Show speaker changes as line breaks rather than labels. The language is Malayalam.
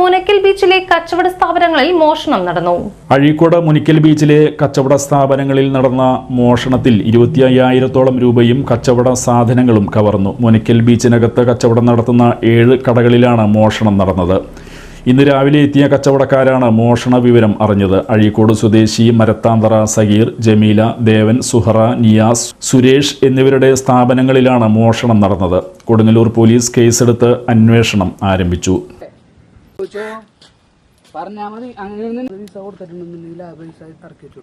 മുനക്കൽ ബീച്ചിലെ കച്ചവട സ്ഥാപനങ്ങളിൽ മോഷണം നടന്നു.
അഴീക്കോട് മുനിക്കൽ ബീച്ചിലെ കച്ചവട സ്ഥാപനങ്ങളിൽ നടന്ന മോഷണത്തിൽ ഇരുപത്തി അയ്യായിരത്തോളം രൂപയും കച്ചവട സാധനങ്ങളും കവർന്നു. മുനിക്കൽ ബീച്ചിനകത്ത് കച്ചവടം നടത്തുന്ന ഏഴ് കടകളിലാണ് മോഷണം നടന്നത്. ഇന്ന് രാവിലെ എത്തിയ കച്ചവടക്കാരാണ് മോഷണ വിവരം അറിഞ്ഞത്. അഴീക്കോട് സ്വദേശി മരത്താന്തറ സഗീർ ജമീല ദേവൻ സുഹറ നിയാസ് സുരേഷ് എന്നിവരുടെ സ്ഥാപനങ്ങളിലാണ് മോഷണം നടന്നത്. കൊടുങ്ങല്ലൂർ പോലീസ് കേസെടുത്ത് അന്വേഷണം ആരംഭിച്ചു.
ചോദിച്ചോ? പറഞ്ഞാൽ മതി. അങ്ങനെ പൈസ കൊടുത്തിട്ടുണ്ടെന്നുണ്ടെങ്കിൽ ആ പൈസ ഇറക്കി വെച്ചു